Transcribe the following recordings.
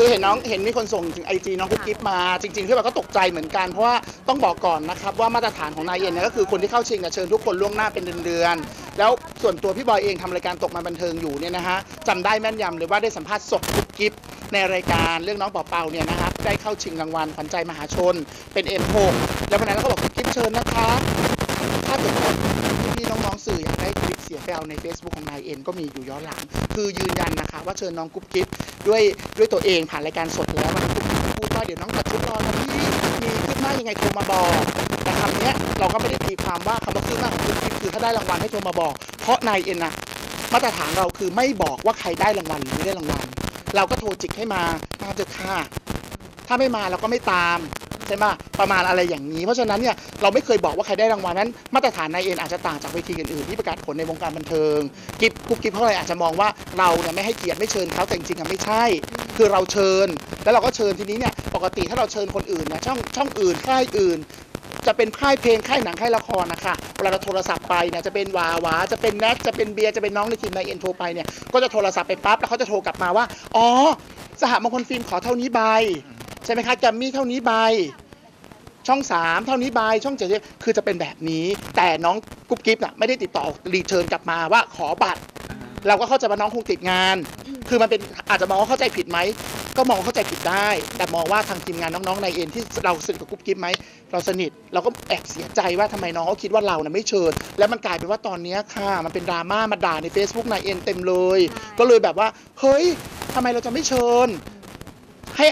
คือเห็นน้องเห็นมีคนส่งถึงไอจีน้องกุ๊กกิ๊บมาจริงๆที่แบบก็ตกใจเหมือนกันเพราะว่าต้องบอกก่อนนะครับว่ามาตรฐานของนายเอ็นเนี่ยก็คือคนที่เข้าชิงเนี่ยเชิญทุกคนล่วงหน้าเป็นเดือนๆแล้วส่วนตัวพี่บอยเองทำรายการตกมาบันเทิงอยู่เนี่ยนะฮะจำได้แม่นยำเลยว่าได้สัมภาษณ์สดกุ๊กกิ๊บในรายการเรื่องน้องเป่าเปาเนี่ยนะครับได้เข้าชิงรางวัลขวัญใจมหาชน เป็น M6 แล้ววันนั้นเราก็บอกกุ๊กกิ๊บเชิญนะคะ ถ้าเกิดว่าพี่น้องๆสื่ออยากได้คลิปเสียงไปเอาใน Facebook ของนายเอ็นก็มีอยู่ย้อนหลัง คือยืนยันนะคะ ว่าเชิญน้องกุ๊บกิ๊บด้วยด้วยตัวเองผ่านรายการสดแล้วมันกุ๊บกิ๊บพูดว่าเดี๋ยวน้องตัดชุดรอนะพี่มีคืบหน้ายังไงโทรมาบอกแต่คำเนี้ยเราก็ไม่ได้ตีความว่าคำว่าคืบหน้าของกุ๊บกิ๊บคือถ้าได้รางวัลให้โทรมาบอก เพราะนายเอ็นนะมาตรฐานเราคือไม่บอกว่าใครได้รางวัลหรือไม่ได้รางวัล เราก็โทรจิกให้มามาเถอะค่ะถ้าไม่มาเราก็ไม่ตาม ใช่ไหมประมาณอะไรอย่างนี้ เพราะฉะนั้นเนี่ยเราไม่เคยบอกว่าใครได้รางวัลนั้น มาตรฐานนายเอ็นอาจจะต่างจากเวทีอื่นๆที่ประกาศผลในวงการบันเทิงกิบกุ๊บกิ๊บเขาเลยอาจจะมองว่าเราเนี่ยไม่ให้เกียรติไม่เชิญเขาแต่จริงๆอะไม่ใช่ คือเราเชิญ แล้วเราก็เชิญทีนี้เนี่ยปกติถ้าเราเชิญคนอื่นนะช่องช่องอื่นค่ายอื่นจะเป็นค่ายเพลงค่ายหนังค่ายละครนะคะเวลาเราโทรศัพท์ไปเนี่ยจะเป็นวาวาจะเป็นแนทจะเป็นเบียร์จะเป็นน้องในทีมนายเอ็นโทรไปเนี่ยก็จะโทรศัพท์ไปปั๊บแล้วเขาจะโทรกลับมาว่าอ๋อสหมงคลฟิล์มขอเท่านี้ใบ ช่ไหมคะแกรมมี่เท่านี้ใบ ช่องสามเท่านี้ใบช่องเจ็ดคือจะเป็นแบบนี้ แต่น้องกุ๊บกิ๊บน่ะไม่ได้ติดต่อรีเทิร์นกลับมาว่าขอบัตร เราก็เข้าใจว่าน้องคงติดงาน คือมันเป็นอาจจะมองว่าเข้าใจผิดไหมก็มองว่าเข้าใจผิดได้ แต่มองว่าทางทีมงานน้องๆในเอ็นที่เราสนิทกับกุ๊บกิ๊บไหมเราสนิทเราก็แอบเสียใจว่าทำไมน้องเขาคิดว่าเราน่ะไม่เชิญ แล้วมันกลายเป็นว่าตอนเนี้ยค่ะมันเป็นดราม่ามาด่าใน Facebook นายเอ็นเต็มเลยใช่ก็เลยแบบว่าเฮ้ยทำไมเราจะไม่เชิญให้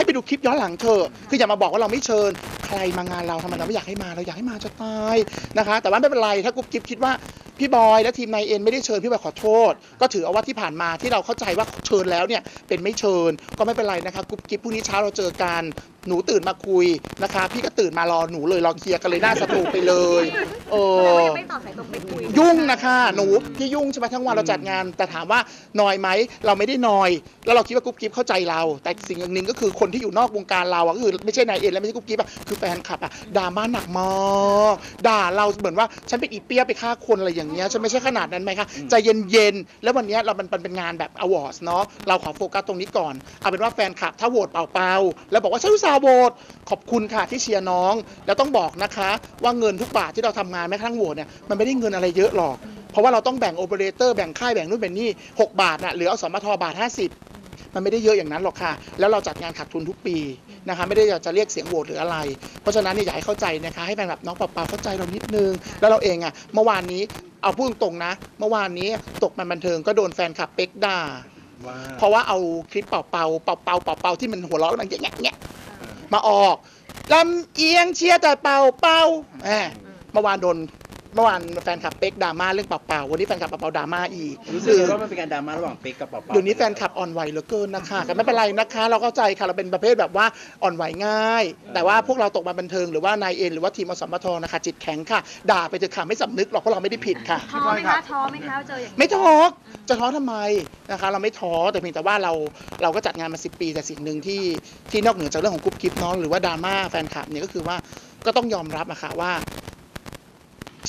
ให้ไปดูคลิปย้อนหลังเถอะคืออย่ามาบอกว่าเราไม่เชิญ ใครมางานเราทำไมเราไม่อยากให้มาเราอยากให้มาจะตายนะคะ แต่ว่าไม่เป็นไรถ้ากุ๊บกิ๊บคิดว่าพี่บอยและทีมนายเอ็นไม่ได้เชิญพี่บอยขอโทษ ก็ถือเอาว่าที่ผ่านมาที่เราเข้าใจว่าเชิญแล้วเนี่ยเป็นไม่เชิญก็ไม่เป็นไรนะคะกุ๊บกิ๊บพรุ่งนี้เช้าเราเจอกันหนูตื่นมาคุยนะคะ พี่ก็ตื่นมารอหนูเลยรอเคลียร์กันเลยหน้าสตูไปเลยเอแสดงว่าอยังไม่ต่อสายตรงไปคุยยุ่งนะคะหนูที่ยุ่งใช่ไหมทั้งวันเราจัดงาน แต่ถามว่านอยไหมเราไม่ได้นอย แล้วเราคิดว่ากุ๊บกิ๊บเข้าใจเรา แต่สิ่งหนึ่งก็คือคนที่อยู่นอกวงการเราอะก็คือไม่ใช่นายเอ็นและไม่ใช่กุ๊บกิ๊บอะคือแฟนคลับอะด่ามาหนักมากด่าเราเหมือนว่าฉันเป็นอีเปียไปฆ่าคนอะไรอย่างเงี้ยฉันไม่ใช่ขนาดนั้นไหมคะใจเย็นๆแล้ววันเนี้ยเรามันมันเป็นงานแบบอวอร์ดเนาะเราขอโฟกัสตรงนี้ก่อน เอาเป็นว่าแฟนคลับถ้าโหวตเปล่าๆแล้วบอกว่าฉันอุตส่าห์โหวตขอบคุณค่ะที่เชียร์น้อง แล้วต้องบอกนะคะ ว่าเงินทุกบาทที่เราทำงานแม้กระทั่งโหวตเนี่ยมันไม่ได้เงินอะไรเยอะหรอกเพราะว่าเราต้องแบ่งโอเปอเรเตอร์แบ่งค่ายแบ่งนู่นแบ่งนี่6บาทน่ะเหลือเอาสมทบาท 50 มันไม่ได้เยอะอย่างนั้นหรอกค่ะ แล้วเราจัดงานขาดทุนทุกปีนะคะไม่ได้อยากจะเรียกเสียงโหวตหรืออะไร เพราะฉะนั้นเนี่ยอยากให้เข้าใจนะคะให้แฟนแบบน้องเปาๆเข้าใจเรานิดนึง แล้วเราเองอะเมื่อวานนี้เอาพูดตรงๆนะ เมื่อวานนี้ตกมันบันเทิงก็โดนแฟนคลับเป๊กด่าว่าเพราะว่าเอาคลิปเป่าๆเป่าๆเป่าๆเป่าๆที่มันหัวเราะแล้วมันแงะแงะมาออกลำเอียงเชียร์แต่เป่าเป่าแหมเมื่อวานโดน เมื่อวานแฟนคลับเป๊กดราม่าเรื่องเป่าๆวันนี้แฟนคลับเป่าๆดราม่าอีกรู้สึกว่ามันเป็นการดราม่าระหว่างเป๊กกับเปาๆเดี๋ยวนี้แฟนคลับอ่อนไหวเหลือเกินนะคะแต่ไม่เป็นไรนะคะ เราเข้าใจค่ะเราเป็นประเภทแบบว่าอ่อนไหวง่าย แต่ว่าพวกเราตกมาบันเทิงหรือว่านายเอ็นหรือว่าทีมอสมทนะคะจิตแข็งค่ะ ด่าไปเถอะค่ะไม่สำนึกหรอกเพราะเราไม่ได้ผิดค่ะท้อไหมคะท้อไหมคะเจออย่างนี้ไม่ท้อจะท้อทำไมนะคะ เราไม่ท้อแต่เพียงแต่ว่าเราเราก็จัดงานมา10ปีแต่สิ่งหนึ่งที่ที่นอกเหนือจากเรื่องของกรุ๊ปคลิปน้องหรือว่าดราม่าแฟนคลับเนี่ยก็คือว่าก็ต้องยอมรับอะค่ะว่า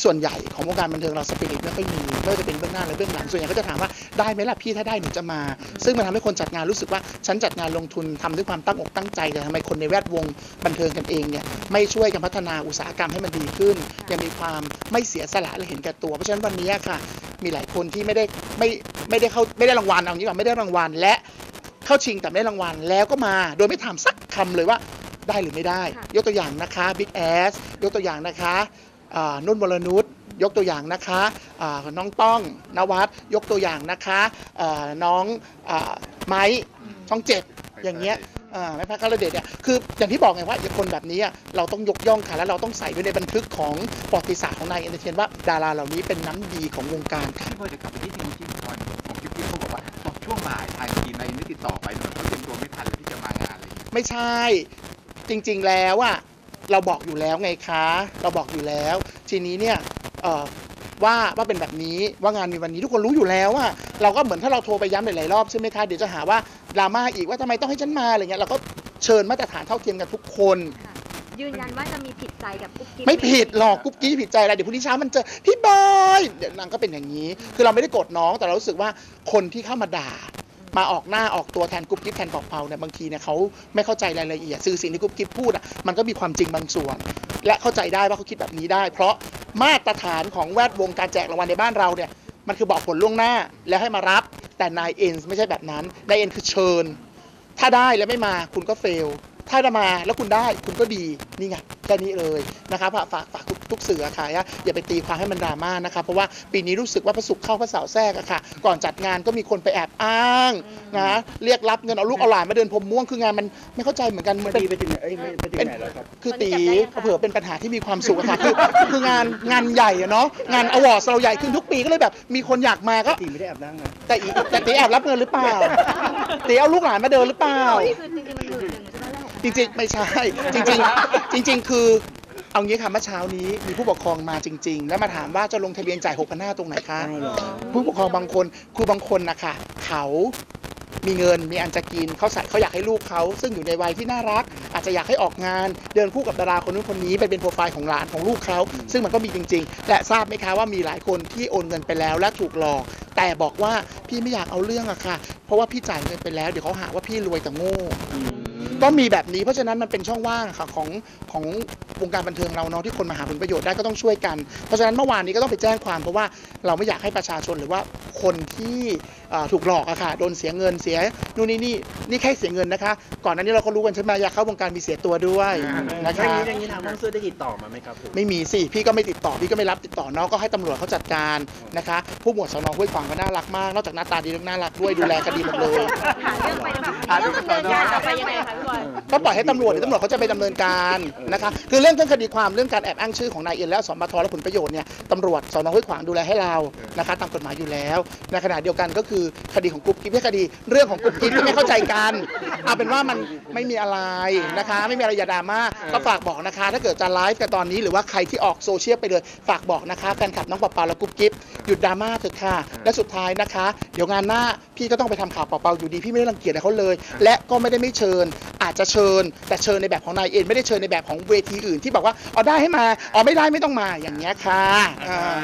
ส่วนใหญ่ของวงการบันเทิงเราสปิริตไม่ค่อยมีไม่ว่าจะเป็นเบื้องหน้าหรือเบื้องหลังส่วนใหญ่ก็จะถามว่าได้ไหมล่ะพี่ถ้าได้หนูจะมา ซึ่งมันทำให้คนจัดงานรู้สึกว่าฉันจัดงานลงทุนทำด้วยความตั้งอกตั้งใจแต่ทำไมคนในแวดวงบันเทิงกันเองเนี่ยไม่ช่วยกันพัฒนาอุตสาหกรรมให้มันดีขึ้น ยังมีความไม่เสียสละและเห็นแก่ตัว เพราะฉะนั้นวันนี้ค่ะ มีหลายคนที่ไม่ได้ไม่ไม่ได้เข้าไม่ได้รางวัลเอางี้ก่อนไม่ได้รางวัลและเข้าชิงแต่ไม่ได้รางวัลแล้วก็มาโดยไม่ถามสักคำเลยว่าได้หรือไม่ได้ ยกตัวอย่างนะคะบิ๊กแอสยกตัวอย่างนะคะอ่า นุ่นวรนุชยกตัวอย่างนะคะอ่าน้องต้องนวัดยกตัวอย่างนะคะอ่าน้องอาไม้ช่องเจ็ดอย่างเงี้ยอ่าแม่พักคารเดชเนี่ยคืออย่างที่บอกไงว่าคนแบบนี้อะเราต้องยกย่องค่ะ แล้วเราต้องใส่ไว้ในบันทึกของประวัติศาสตร์ของนายเอนเตอร์เทนว่าดาราเหล่านี้เป็นน้ำดีของวงการค่ะพี่บอยจะกลับไปที่ทีมที่ก่อนของกิ๊บกิ๊บเขาบอกว่าตอนช่วงบ่ายทางทีมนายไม่ติดต่อไปเหมือนเขาเตรียมตัวไม่ทันเลยที่จะมางานอะไรอย่างเงี้ยไม่ใช่จริง ๆแล้วอะ เราบอกอยู่แล้วไงคะ เราบอกอยู่แล้ว ทีนี้เนี่ยเอ่อว่าว่าเป็นแบบนี้ว่างานมีวันนี้ทุกคนรู้อยู่แล้วอะเราก็เหมือนถ้าเราโทรไปย้ำหลายๆรอบใช่ไหมคะเดี๋ยวจะหาว่าดราม่าอีกว่าทำไมต้องให้ฉันมาอะไรเงี้ยเราก็เชิญมาตรฐานเท่าเทียมกันทุกคน ยืนยันว่าจะมีผิดใจกับกุ๊บกิ๊บไม่ผิดหรอกกุ๊บกี้ผิดใจอะไรเดี๋ยวพรุ่งนี้เช้ามันเจอพี่บอยเดี๋ยวนางก็เป็นอย่างนี้ คือเราไม่ได้โกรธน้องแต่เรารู้สึกว่าคนที่เข้ามาด่า มาออกหน้าออกตัวแทนกุ๊บกิ๊บแทนเป่าๆเนี่ยบางทีเนี่ยเขาไม่เข้าใจรายละเอียดสื่อสิ่งที่กุ๊บกิ๊บพูดอะมันก็มีความจริงบางส่วน และเข้าใจได้ว่าเขาคิดแบบนี้ได้ เพราะมาตรฐานของแวดวงการแจกรางวัลในบ้านเราเนี่ยมันคือบอกผลล่วงหน้าแล้วให้มารับ แต่นายเอ็นไม่ใช่แบบนั้นนายเอ็นคือเชิญ ถ้าได้แล้วไม่มาคุณก็เฟล ถ้าจะมาแล้วคุณได้คุณก็ดีนี่ไงแค่นี้เลยนะครับฝากฝากฝากทุกทุกสื่ออะค่ะอย่าไปตีความให้มันดราม่านะคะเพราะว่าปีนี้รู้สึกว่าพระศุกร์เข้าพระเสาร์แทรกอะค่ะ ก่อนจัดงานก็มีคนไปแอบอ้างนะเรียกรับเงินเอาลูกเอาหลานมาเดินพรมม่วงคืองานมันไม่เข้าใจเหมือนกันพมัอนเป็นดีไปถึงไหนเอ้ยไม่ไปถึงไหนแล้วครับคือตีเผื่อเป็นปัญหาที่มีความสุขอะค่ะคือคืองานงานใหญ่อะเนาะงานอวอร์ดเราใหญ่ขึ้นทุกปีก็เลยแบบ มีคนอยากมาก็ตีไม่ได้แอบนั่งนะแต่อีแต่ตีแอบรับเงินหรือเปล่าตีเอาลูกหลานมาเดินหรือเปล่าคือจริงๆมัน หมื่นหนึ่งใช่ไหมแรกจริงๆ ไม่ใช่ จริงๆ จริง ๆ คือ เอางี้ค่ะเมื่อเช้านี้มีผู้ปกครองมาจริง ๆ แล้วมาถามว่าจะลงทะเบียนจ่าย6 5 0 0ตรงไหนคะอ้าวเหรอผู้ปกครองบางคนครูบางคนนะคะเขามีเงินมีอันจะกินเขาใส่เขาอยากให้ลูกเขาซึ่งอยู่ในวัยที่น่ารัก อาจจะอยากให้ออกงาน เดินคู่กับดาราคนนู้นคนนี้ไปเป็นโปรไฟล์ของหลานของลูกเขาซึ่งมันก็มีจริง ๆ และทราบไหมคะว่ามีหลายคนที่โอนเงินไปแล้วและถูกหลอก แต่บอกว่าพี่ไม่อยากเอาเรื่องอะค่ะ เพราะว่าพี่จ่ายเงินไปแล้วเดี๋ยวเขาหาว่าพี่รวยแต่โง่ ก็มีแบบนี้เพราะฉะนั้นมันเป็นช่องว่างค่ะของของวงการบันเทิงเราเนาะที่คนมาหาผลประโยชน์ได้ก็ต้องช่วยกัน เพราะฉะนั้นเมื่อวานนี้ก็ต้องไปแจ้งความเพราะว่าเราไม่อยากให้ประชาชนหรือว่า คนที่เอ่อถูกหลอกอะค่ะโดนเสียเงินเสียนู่นนี่นี่นี่แค่เสียเงินนะคะ ก่อนหน้านี้เราก็รู้กันใช่ไหมอยากเข้าวงการมีเสียตัวด้วยนะถ้าอคะย่างนี้อย่างนี้ทางห้องเสื้อได้ติดต่อมาไหมครับผมไม่มีสิพี่ก็ไม่ติดต่อพี่ก็ไม่รับติดต่อน้องก็ให้ตำรวจเขาจัดการนะคะ ผู้หมวดสนห้วยขวางก็น่ารักมากนอกจากหน้าตาดีแล้วน่ารักด้วยดูแลคดีหมดเลยหาเรื่องไปแบบหาเรื่องเรื่องดำเนินการต่อไปยังไงคะพี่บอยก็ปล่อยให้ตำรวจเดี๋ยวตำรวจเขาจะไปดำเนินการนะคะคือเรื่องเครื่องคดีความเรื่องการแอบอ้างชื่อของนายเอ็นและสมบทและผลประโยชน์เนี่ยตำรวจสอนอห้วยขวางดูแลให้เรานะคะตามกฎหมายอยู่แล้วในขณะเดียวกันก็คือคดีของกรุ๊ปกิ๊บไม่คดีเรื่องของกรุ๊ปกิ๊บที่ไม่เข้าใจกัน เอาเป็นว่ามันไม่มีอะไรนะคะ ไม่มีอะไรอย่าดราม่าก็ฝากบอกนะคะ ถ้าเกิดจะไลฟ์กันตอนนี้หรือว่าใครที่ออกโซเชียลไปเลยฝากบอกนะคะแฟนคลับน้องปอปาและกรุ๊ปกิ๊บหยุดดราม่าเถอะค่ะและสุดท้ายนะคะ เดี๋ยวงานหน้าพี่ก็ต้องไปทำข่าวเปล่าๆอยู่ดีพี่ไม่ได้รังเกียจอะไรเขาเลย และก็ไม่ได้ไม่เชิญ อาจจะเชิญ แต่เชิญในแบบของนายเอ็นไม่ได้เชิญในแบบของเวทีอื่นที่บอกว่าเอาได้ให้มาเอาไม่ได้ไม่ต้องมาอย่างเงี้ยค่ะอ่า